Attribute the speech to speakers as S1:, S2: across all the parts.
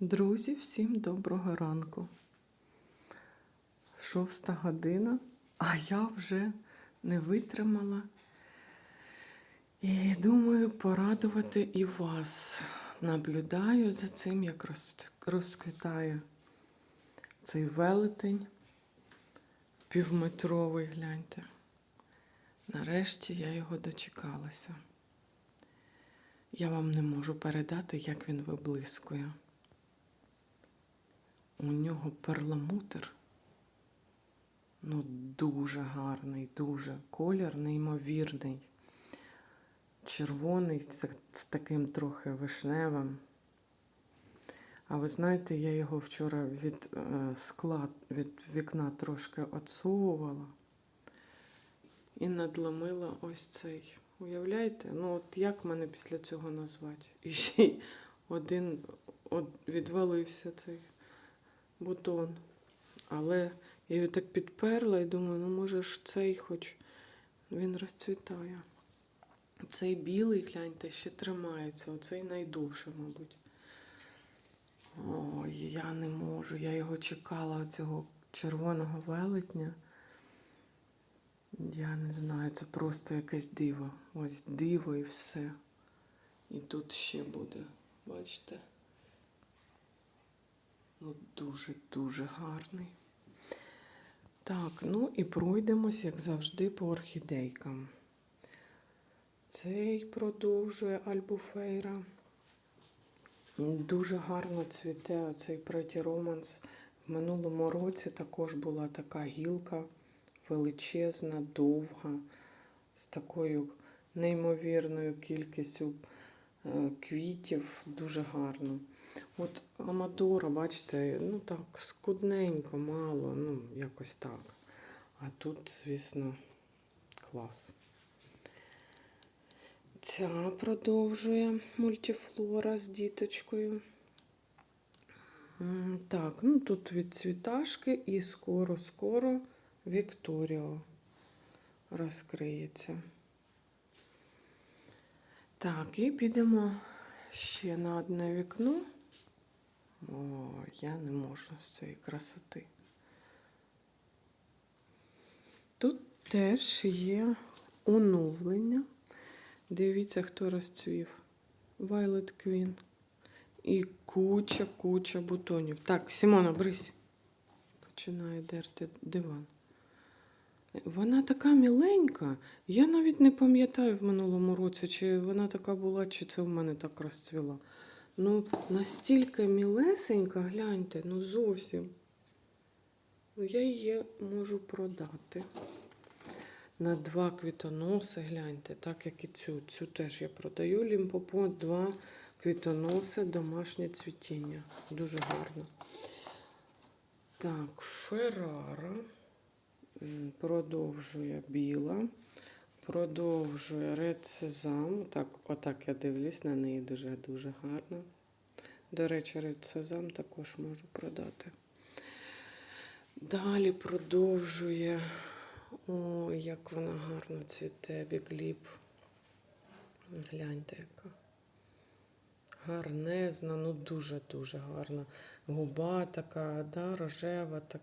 S1: Друзі, всім доброго ранку. Шоста година, а я вже не витримала. І думаю, порадувати і вас. Наблюдаю за цим, як роз- розквітає цей велетень півметровий, гляньте. Нарешті я його дочекалася. Я вам не можу передати, як він виблискує. У нього перламутр. Ну, дуже гарний, дуже колір неймовірний. Червоний з, таким трохи вишневим. А ви знаєте, я його вчора від е, скла, від вікна трошки отсовувала і надломила ось цей. Уявляєте? Ну, от як мене після цього назвати? І ще один от, відвалився цей бутон. Але я його так підперла і думаю, ну може ж цей хоч він розцвітає. Цей білий, гляньте, ще тримається, оцей найдовше, мабуть. Ой, я не можу. Я його чекала, цього червоного велетня. Я не знаю, це просто якесь диво. Ось диво і все. І тут ще буде, бачите? Ну, дуже-дуже гарний. Так, ну і пройдемось, як завжди, по орхідейкам. Цей продовжує альбуфейра. Дуже гарно цвіте оцей Pretty Romance. В минулому році також була така гілка величезна, довга, з такою неймовірною кількістю квітів, дуже гарно. От Амадора, бачите, ну так, скудненько, мало, ну, якось так. А тут, звісно, клас. Ця продовжує мультифлора з діточкою. Так, ну тут від цвіташки і скоро-скоро Вікторіо розкриється. Так, і підемо ще на одне вікно. О, я не можу з цієї красоти. Тут теж є оновлення. Дивіться, хто розцвів. Violet Queen. І куча, куча бутонів. Так, Сімона, брись. Починає дерти диван. Вона така міленька. Я навіть не пам'ятаю в минулому році, чи вона така була, чи це в мене так розцвіла. Ну, настільки мілесенька, гляньте, ну зовсім. Ну, Я її можу продати. На два квітоноси, гляньте, так як і цю. Цю теж я продаю лімпопо, два квітоноси, домашнє цвітіння. Дуже гарно. Так, Феррара. Продовжує біла. Продовжує Ред Сезам. Так, отак я дивлюсь на неї дуже-дуже гарно. До речі, Ред Сезам також можу продати. Далі продовжує. Ой, як вона гарно цвіте, бігліп. Гляньте, яка. Гарнезна, ну дуже-дуже гарна. Губа така, да, рожева, так,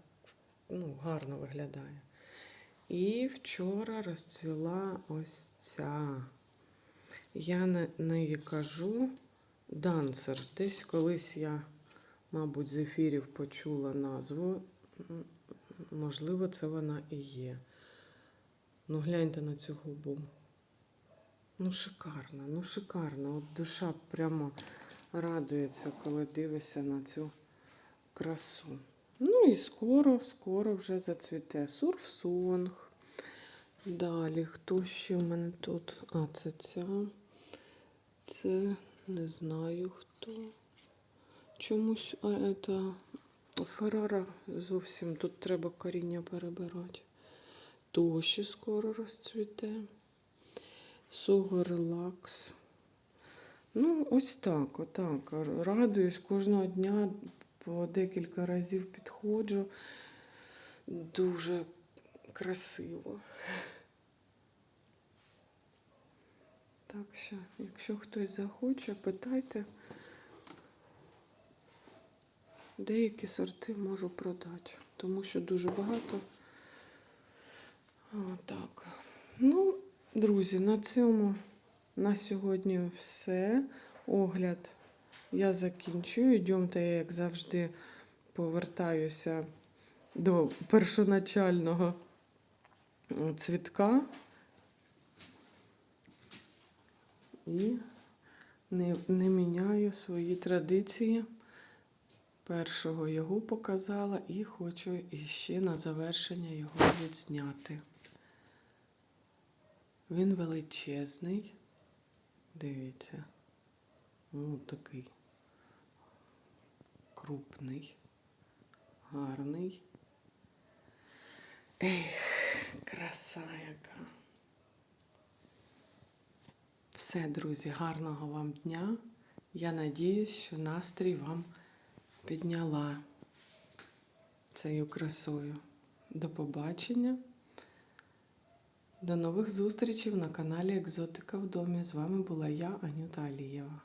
S1: ну, гарно виглядає. І вчора розцвіла ось ця. Я на неї кажу дансер. Десь колись я, мабуть, з ефірів почула назву. Можливо, це вона і є. Ну, гляньте на цю губу. Ну, шикарно, ну шикарно. От душа прямо радується, коли дивишся на цю красу. Ну і скоро, скоро вже зацвіте сурфсонг. Далі, хто ще в мене тут? А, це ця. Це не знаю хто. Чомусь а, це, Феррара зовсім тут треба коріння перебирати. Тоші скоро розцвіте. Суго релакс. Ну, ось так, отак. Радуюсь кожного дня по декілька разів підходжу. Дуже красиво. Так що, якщо хтось захоче, питайте. деякі сорти можу продати, тому що дуже багато. Отак. Ну, друзі, на цьому на сьогодні все. Огляд я закінчую. Йдемте, я, як завжди, повертаюся до першоначального цвітка. І не, не міняю свої традиції. Першого його показала і хочу іще на завершення його відзняти. Він величезний. Дивіться. Ну, такий крупний, гарний. Ех, краса яка. Все, друзі, гарного вам дня. Я надіюсь, що настрій вам підняла цією красою. До побачення. До нових зустрічей на каналі Екзотика в домі. З вами була я, Анюта Алієва.